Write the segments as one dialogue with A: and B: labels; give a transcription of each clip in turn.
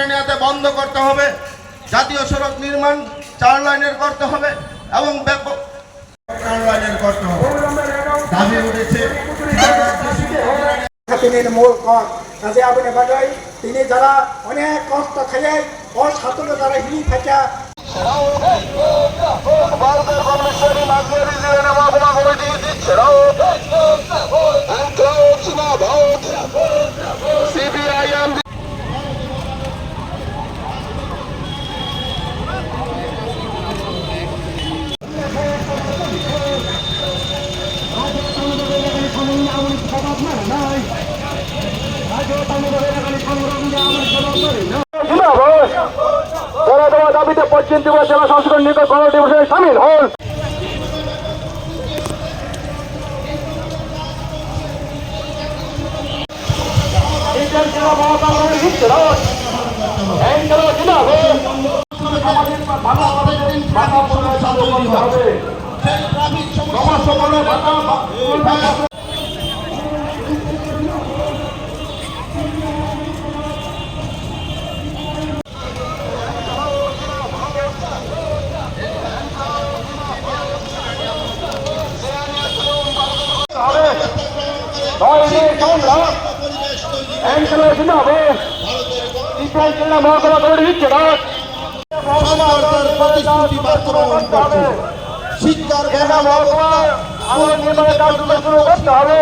A: ব্রিটানিয়াতে বন্ধ করতে হবে। জাতীয় সড়ক নির্মাণ চার লাইনের করতে হবে এবং ব্যাপক চার লাইনের করতে হবে। দাবি উঠেছে।
B: তিনি মূল কর। কাজে আপনি বাজাই তিনি যারা অনেক কষ্ট খাইয়ে হিলি থাকা
C: ভারতের মহকুমা কমিটি দিচ্ছে রাউত করে ত্রিপুরা জেলা সংসদের নিকট গণডিভিশনে সামিল।
A: প্রতিশ্রুতি বাস্তবায়ন করছে শিক্ষার
C: করতে হবে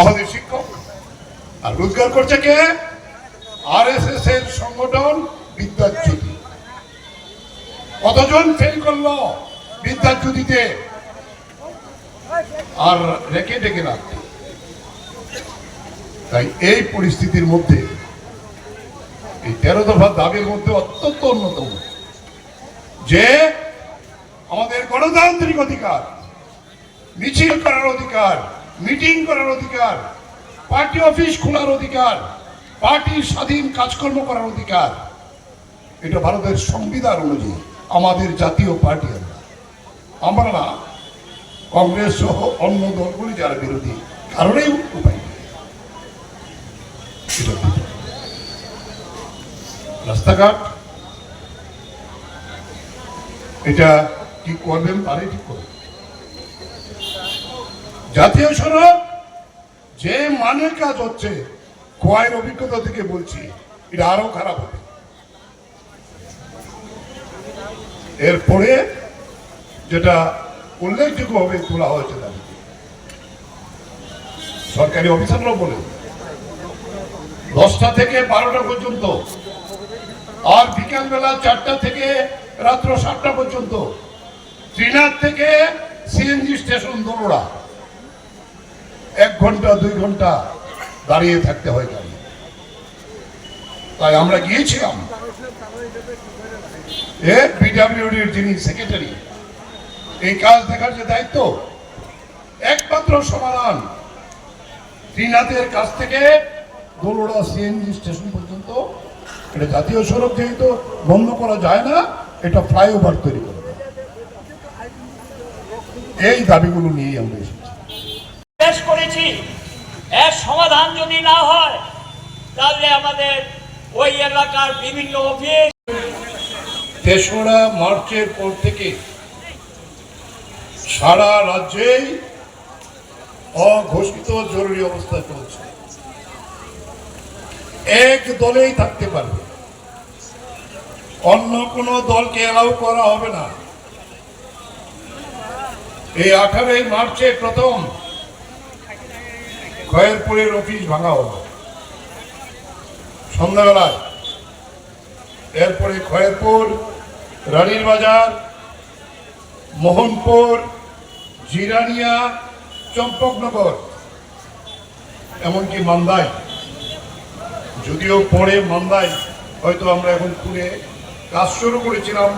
D: আমাদের শিক্ষক, আর রোজগার করছে কে? আর এস এস এর সংগঠন বিদ্যাচ্যুতি। কতজন ফেল করল বিদ্যাচ্যুতিতে? আর রেখে ডেকে রাখতে। তাই এই পরিস্থিতির মধ্যে এই তেরো দফা দাবির মধ্যে অত্যন্ত অন্যতম, যে আমাদের গণতান্ত্রিক অধিকার, মিছিল করার অধিকার, মিটিং করার অধিকার, পার্টি অফিস খোলার অধিকার, পার্টির স্বাধীন কাজকর্ম করার অধিকার, এটা ভারতের সংবিধান অনুযায়ী, আমাদের জাতীয় পার্টি আমরা না, কংগ্রেস সহ অন্য দলগুলি যারা বিরোধী কারণেই উপায় এটা। রাস্তাঘাট, এটা কি করবেন, তারাই ঠিক করবেন। জাতীয় সড়ক, যে মানের কাজ হচ্ছে, খোয়াইয়ের অভিজ্ঞতা থেকে বলছি, এটা আরও খারাপ হবে। এরপরে যেটা উল্লেখযোগ্যভাবে তোলা হয়েছে সরকারি অফিসাররাও বলে দশটা থেকে বারোটা পর্যন্ত আর বিকালবেলা চারটা থেকে রাত্র সাতটা পর্যন্ত। শ্রীনাথ থেকে সিএনজি স্টেশন দোলড়া এক ঘণ্টা, দুই ঘণ্টা দাঁড়িয়ে থাকতে হয় গাড়ি। তাই আমরা গিয়েছিলাম। এ পিডাব্লিউডির যিনি সেক্রেটারি, এই কাজ দেখার যে দায়িত্ব, একমাত্র সমাধান শ্রীনাথের কাছ থেকে দোলড়া সিএনজি স্টেশন পর্যন্ত এটা জাতীয় সড়ক যেহেতু বন্ধ করা যায় না এটা ফ্লাইওভার তৈরি করে এই দাবিগুলো নিয়েই আমরা এসেছি।
E: পেশ করেছি। এর সমাধান যদি না হয় তাহলে আমাদের ওই এলাকার বিভিন্ন অফিস।
D: তেসরা মার্চের পর থেকে সারা রাজ্যেই অঘোষিত জরুরি অবস্থা চলছে। এক দলেই থাকতে পারবে অন্য কোনো দলকে এলাও করা হবে না। এই আঠারোই মার্চে প্রথম খয়েরপুরের অফিস ভাঙা হলো। সন্ধ্যাবেলায় এরপরে খয়েরপুর, রানীর বাজার, মোহনপুর, জিরানিয়া, চম্পকনগর, এমনকি মান্দায় যদিও পরে মান্দায় হয়তো আমরা এখন পুরে কাজ শুরু করেছিলাম।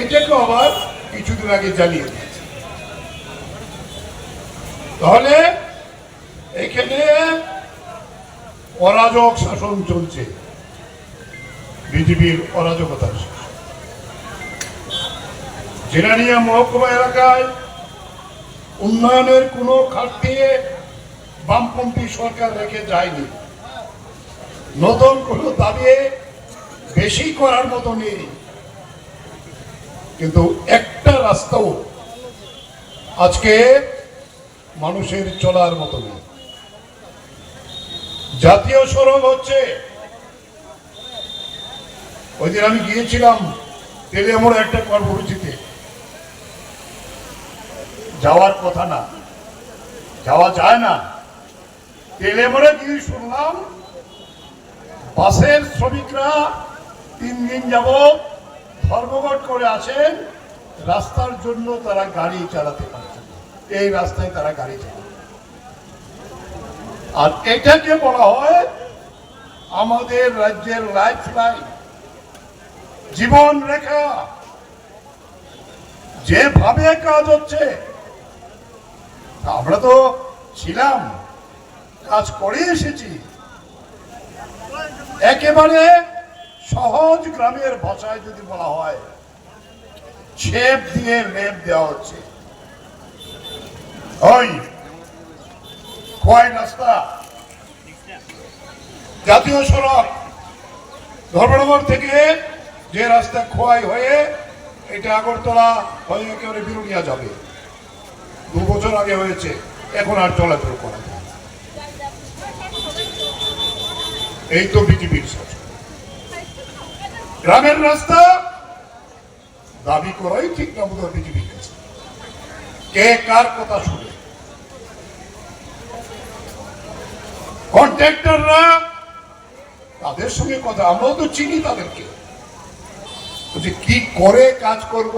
D: এটাকেও আবার কিছুদিন আগে জ্বালিয়ে দিয়েছে। তাহলে এখানে অরাজক শাসন চলছে। বিজেপির অরাজকতার জেনানিয়া মহকুমা এলাকায় উন্নয়নের কোনো খাতে বামপন্থী সরকার রেখে যায়নি। নতুন কোনো দাবি বেশি করার মতো নেই। কিন্তু একটা রাস্তাও আজকে মানুষের চলার মতো নেই। জাতীয় সড়ক হচ্ছে, ওই দিন আমি গিয়েছিলাম তেলিয়ামোড় একটা কর্মসূচিতে। যাওয়ার কথা না, যাওয়া যায় না। তেলেমোড়ে গিয়ে শুনলাম, বাসের শ্রমিকরা তিন দিন যাব ধর্মঘট করে আছেন রাস্তার জন্য তারা গাড়ি চালাতে পারছেন এই রাস্তায় তারা গাড়ি চালায়। আর এটাকে বলা হয় আমাদের রাজ্যের লাইফ লাইন জীবন রেখা। যেভাবে কাজ হচ্ছে, আমরা তো ছিলাম, কাজ করে এসেছি। একেবারে সহজ গ্রামের ভাষায় যদি বলা হয়, ছেপ দিয়ে লেপ দেওয়া হচ্ছে। ওই খোয়াই রাস্তা? জাতীয় সড়ক, ধর্মনগর থেকে যে রাস্তা খোয়াই হয়ে এটা আগরতলা হয়ে একেবারে বিরুলিয়া যাবে। দু বছর আগে হয়েছে, এখন আর চলাচল করা। এই তো বিজেপির শাসন গ্রামের রাস্তা দাবি করাই ঠিক না বোধ হয় বিজেপির কাছে। কে কার কথা শুনে? কন্ট্রাক্টররা তাদের সঙ্গে কথা, আমরাও তো চিনি তাদেরকে। বলছে কি করে কাজ করব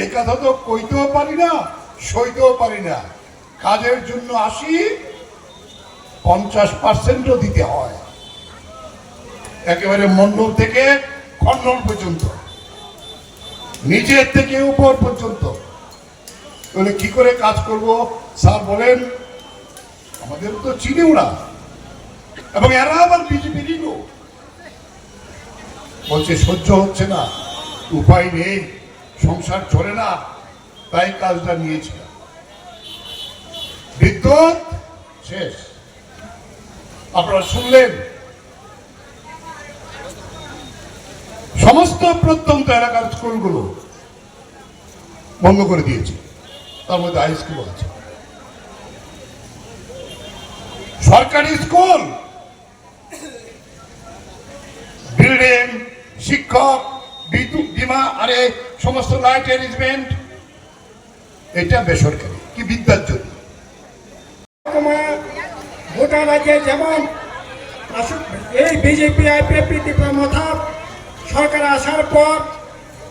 D: এই কথা তো কইতেও পারি না, সইতেও পারি না। কাজের জন্য আসি, পঞ্চাশ পার্সেন্টও দিতে হয়। একেবারে মন্ডল থেকে খন্ডন পর্যন্ত নিচের থেকে উপর পর্যন্ত। তাহলে কি করে কাজ করব? স্যার বলেন, আমাদের তো চিনিও না এবং এরা আবার বিজেপিরই লোক। বলছে, সহ্য হচ্ছে না, উপায় নেই, সংসার চলে না, তাই কাজটা নিয়েছিলাম বিদ্যুৎ, শেষ। আপনারা শুনলেন সমস্ত প্রত্যন্ত এলাকার স্কুলগুলো বন্ধ করে দিয়েছে। তার মধ্যে হাই স্কুল আছে। সরকারি স্কুল বিল্ডিং শিক্ষক বিদ্যুৎ বিমা, আরে সমস্ত লাইট অ্যারেঞ্জমেন্ট এটা বেসরকারি, কি বিদ্যার জন্য?
B: গোটা রাজ্যে যেমন এই বিজেপি আইপিএফপি মথাপ সরকার আসার পর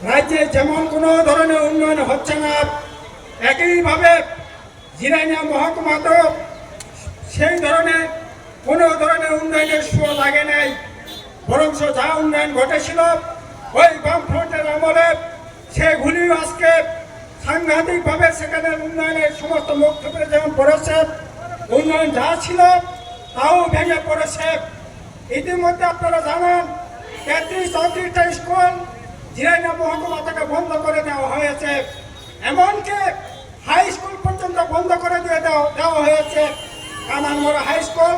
B: রাজ্যে যেমন কোনো ধরনের উন্নয়ন হচ্ছে না, একইভাবে জিরানিয়া মহকুমাতেও সেই ধরনের কোনো ধরনের উন্নয়নের সুর লাগে নাই। বরং যা উন্নয়ন ঘটেছিল, ওই বামফ্রন্টের আমলে সেগুলি আজকে সাংঘাতিকভাবে সেখানে উন্নয়নের সমস্ত বক্তব্যে যেমন পড়েছে, উন্নয়ন যা ছিল তাও ভেঙে পড়েছে। ইতিমধ্যে আপনারা জানেন তেত্রিশ চৌত্রিশটা স্কুল জিরাইনা মহকুমা থেকে বন্ধ করে দেওয়া হয়েছে। এমনকি হাই স্কুল পর্যন্ত বন্ধ করে দিয়ে দেওয়া হয়েছে। Kamanmora high school,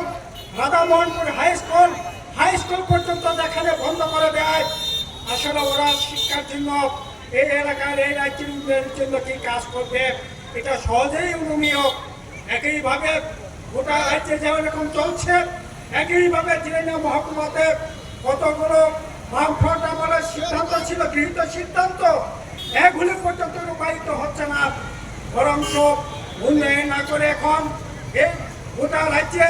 B: Radhamohanpur high school high school পর্যন্ত যেখানে বন্ধ করে দেয়, আসলে ওরা শিক্ষার জন্য এই এলাকার এই রাজ্যের উন্নয়নের জন্য কি কাজ করবে, এটা সহজেই অনুমীয়। একইভাবে গোটা রাজ্যে যেমন এরকম চলছে, একইভাবে জিরাইনা মহকুমাতে কতগুলো বামফ্রন্ট আমলের সিদ্ধান্ত ছিল, গৃহীত সিদ্ধান্ত, এগুলি পর্যন্ত রূপায়িত হচ্ছে না। বরং উন্নয়ন না করে এখন এই গোটা রাজ্যে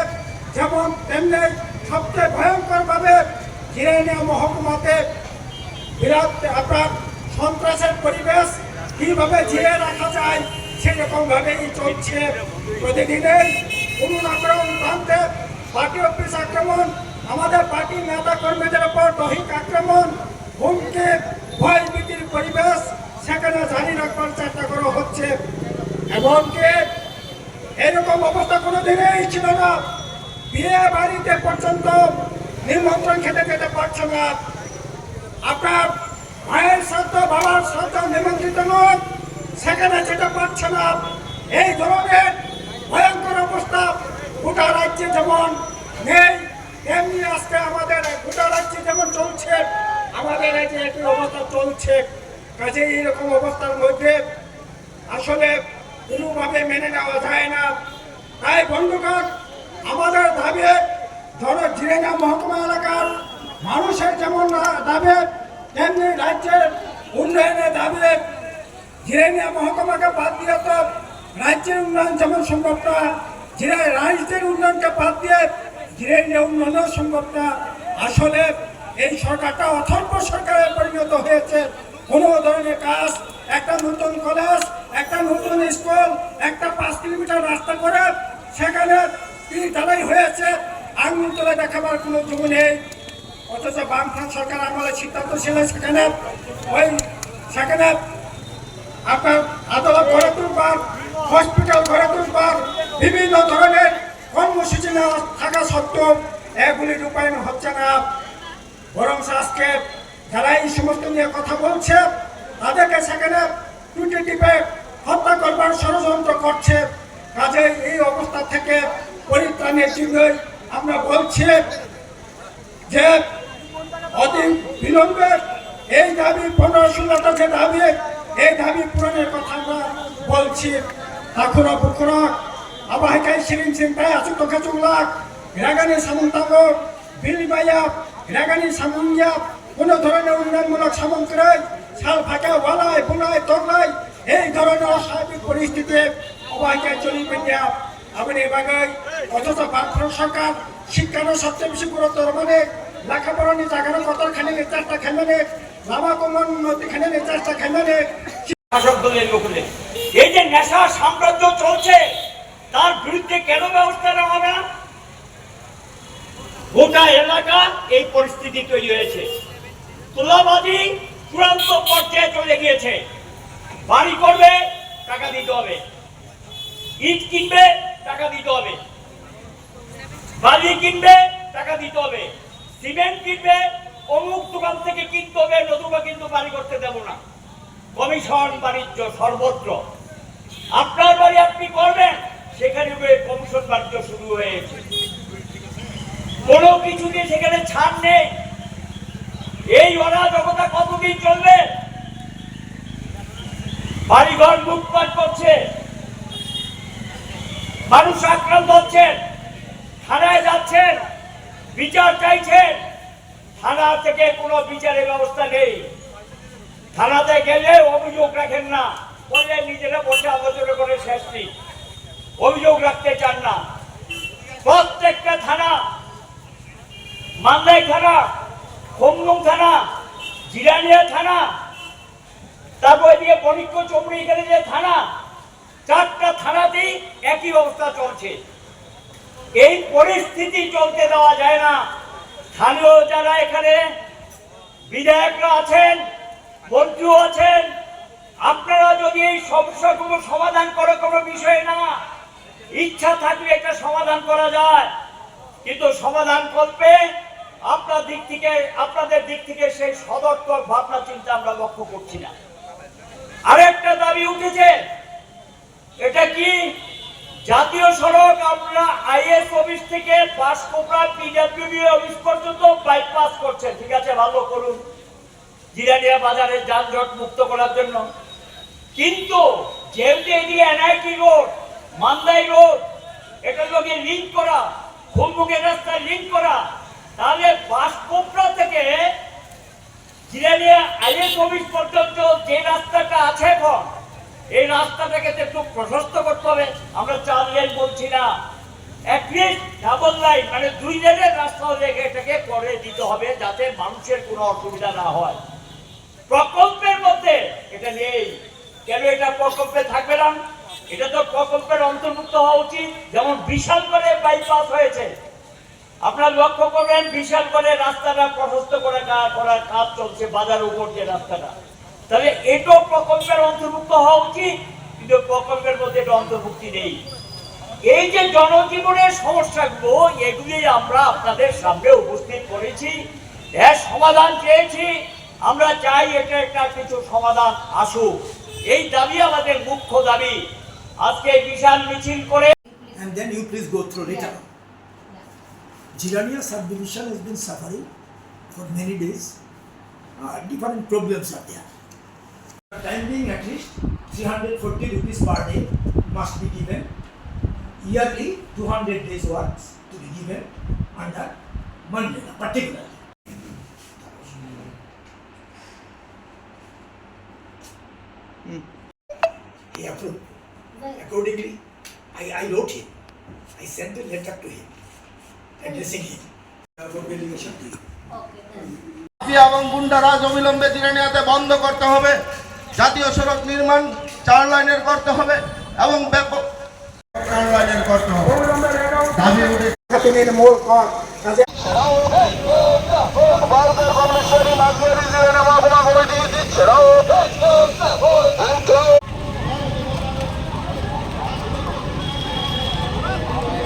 B: যেমন তেমনি সবচেয়ে ভয়ঙ্করভাবে জিরাইনা মহকুমাতে বিরাট আপনার সন্ত্রাসের পরিবেশ কীভাবে জিয়ে রাখা যায় সেরকম ভাবেই চলছে প্রতিদিনই। কোন আক্রমণ প্রান্তে পার্টি অফিস আক্রমণ আমাদের পার্টির নেতা কর্মীদের উপর দৈহিক আক্রমণ, হুমকি, ভয় ভীতির পরিবেশ সেখানে জারি রাখবার চেষ্টা করা হচ্ছে। এমনকি এরকম অবস্থা কোনোদিনই ছিল না। বিয়ে বাড়িতে পর্যন্ত নিমন্ত্রণ খেতে খেতে পারছে না। আপনার মায়ের শ্রদ্ধা, বাবার শ্রদ্ধা নিমন্ত্রিত নন সেখানে যেতে পারছে না। এই ধরনের ভয়ঙ্কর অবস্থা গোটা রাজ্যে যেমন নেই তেমনি আজকে আমাদের গোটা রাজ্যে যেমন চলছে, আমাদের রাজ্যে একই অবস্থা চলছে কাজে এইরকম অবস্থার মধ্যে আসলে কোনোভাবে মেনে নেওয়া যায় না। তাই বন্ধুগণ, আমাদের দাবি, ধরো জিরেনা মহকুমা এলাকার মানুষের যেমন দাবি, তেমনি রাজ্যের উন্নয়নের দাবি জিরেনিয়া মহকুমাকে বাদ দিয়ে তো রাজ্যের উন্নয়ন যেমন সম্ভব না রাজ্যের উন্নয়নকে বাদ দিয়ে জিরেনিয়া উন্নয়নও সম্ভব না আসলে এই সরকারটা অথর্ব সরকারে পরিণত হয়েছে, কোনো ধরনের কাজ, একটা নতুন কলেজ, একটা নতুন স্কুল, একটা পাঁচ কিলোমিটার রাস্তা করে সেখানে তিনি হয়েছে, আঙুল তুলে দেখাবার কোনো জমি নেই। অথচ বামফ্রন্ট সরকার আমলে সিদ্ধান্ত ছিল সেখানে ওই সেখানে আপনার আদালত গড়ে তুলবার হসপিটাল গড়ে তুলবার, বিভিন্ন ধরনের কর্মসূচি নেওয়া থাকা সত্ত্বেও এগুলি রূপায়ণ হচ্ছে না। বরং আজকে যারা এই সমস্ত নিয়ে কথা বলছে, তাদেরকে সেখানে টুটি টিপে হত্যা করবার ষড়যন্ত্র করছে। কাজে এই অবস্থা থেকে পরিত্রাণের জন্যই আমরা বলছি যে অতি বিলম্বে এই দাবি পনেরো যে দাবি, এই দাবি পূরণের কথা আমরা বলছি। তাকুরা বুকুরা আবাহিকাই সিরিং সিং তাই আচুক তোকে চুংলাক রাগানি সামন্তাঙ্গ বিলবাইয়া কোনো ধরনের উন্নয়নমূলক সামগ্রী শাল ফাঁকা ওয়ালায় বুনায় তগলাই এই ধরনের অস্বাভাবিক পরিস্থিতি অবাহিকায় চলিবে না। আমি এভাবে অথচ বামফ্রন্ট সরকার শিক্ষানো সবচেয়ে বেশি গুরুত্ব মানে লেখাপড়া নিয়ে জাগানো কত খানে নিয়ে চারটা খানে কমন নদী খানে নিয়ে চারটা খানে
E: শাসক দলের লোকদের এই যে নেশা সাম্রাজ্য চলছে তার বিরুদ্ধে কেন ব্যবস্থা নেওয়া হবে না? গোটা এলাকা এই পরিস্থিতি তৈরি হয়েছে। তোলাবাজি চূড়ান্ত পর্যায়ে চলে গিয়েছে। বাড়ি করবে, টাকা দিতে হবে। ইট কিনবে, টাকা দিতে হবে। বালি কিনবে, টাকা দিতে হবে। সিমেন্ট কিনবে, অমুক দোকান থেকে কিনতে হবে, নতুবা কিন্তু বাড়ি করতে দেবো না। কমিশন বাণিজ্য সর্বত্র। আপনার বাড়ি আপনি করবেন? সেখানে কমিশন বাণিজ্য শুরু হয়েছে। কোনো কিছুতে সেখানে ছাড় নেই। এই অরাজকতা কতদিন চলবে? বাড়িঘর লুটপাট করছে। মানুষ আক্রান্ত হচ্ছেন থানায় যাচ্ছেন। বিচার চাইছেন। থানা থেকে কোনো বিচারের ব্যবস্থা নেই। থানাতে গেলে অভিযোগ রাখেন না। বললে নিজেরা বসে আলোচনা করে শেষ নেই। অভিযোগ রাখতে চান না। প্রত্যেকটা থানা, মান্দাই থানা হোমলুম থানা, জিরানিয়া থানা, তারপর এদিকে বণিক্য চমড়ি, এখানে যে থানা, চারটা থানাতেই একই অবস্থা চলছে। এই পরিস্থিতি চলতে দেওয়া যায় না। স্থানীয় যারা এখানে বিধায়করা আছেন, মন্ত্রীও আছেন, আপনারা যদি এই সমস্যাগুলো সমাধান করার কোনো বিষয় না ইচ্ছা থাকলে এটা সমাধান করা যায়। কিন্তু সমাধান করবে আপনার দিক থেকে, আপনাদের দিক থেকে সেই সদর্থক ভাবনা চিন্তা আমরা লক্ষ্য করছি না। আরেকটা দাবি উঠেছে, এটা কি? জাতীয় সড়ক আমরা আইএস অফিস থেকে বাসকোপড়া পিডব্লিউডি অফিস পর্যন্ত বাইপাস করছে ঠিক আছে, ভালো করুন। জিরানিয়া বাজারে যানজট মুক্ত করার জন্য। কিন্তু যেহেতু এদিকে এনআইটি রোড মান্দাই রোড, এটা লোকে লিঙ্ক করা খুলমুখের রাস্তায় লিঙ্ক করা। তাহলে বাসকোপড়া থেকে পর্যন্ত যে রাস্তাটা আছে এখন, এই রাস্তাটাকে একটু প্রশস্ত করতে হবে। আমরা চার লেন বলছি না। ডাবল লাইন মানে দুই লেনের রাস্তা হলে এটাকে করে দিতে হবে যাতে মানুষের কোনো অসুবিধা না হয়। প্রকল্পের মধ্যে এটা নেই। কেন এটা প্রকল্পে থাকবে না? এটা তো প্রকল্পের অন্তর্ভুক্ত হওয়া উচিত। যেমন বিশাল করে বাইপাস হয়েছে। আপনারা লক্ষ্য করবেন, বিশাল করে রাস্তাটা প্রশস্ত করে করার কাজ চলছে বাজার উপর যে রাস্তাটা। তাহলে এটাও প্রকল্পের অন্তর্ভুক্ত হওয়া উচিত, কিন্তু প্রকল্পের মধ্যে এটা অন্তর্ভুক্তি নেই। এই যে জনজীবনের সমস্যাগুলো, এগুলি আমরা আপনাদের সামনে উপস্থিত করেছি, এর সমাধান চেয়েছি। আমরা চাই এটা একটা কিছু সমাধান আসুক। এই দাবি আমাদের মুখ্য দাবি। আজকে এই বিশাল মিছিল করে
F: and then you please go through written. Girania subdivision has been suffering for many days. Uh, different problems are there. Time being at least 340 rupees per day must be given. Yearly 200 days works to be given under Mandela particularly. He approved. Accordingly, I, I wrote him. I sent a letter to him, addressing him.
A: এবং গুন্ডারাজ অবিলম্বে দিনানিয়াতে বন্ধ করতে হবে। জাতীয় সড়ক নির্মাণ চার লাইনের করতে হবে এবং ব্যাপক চার লাইনের করতে হবে। দাবি উঠেছে
B: মূল কাজে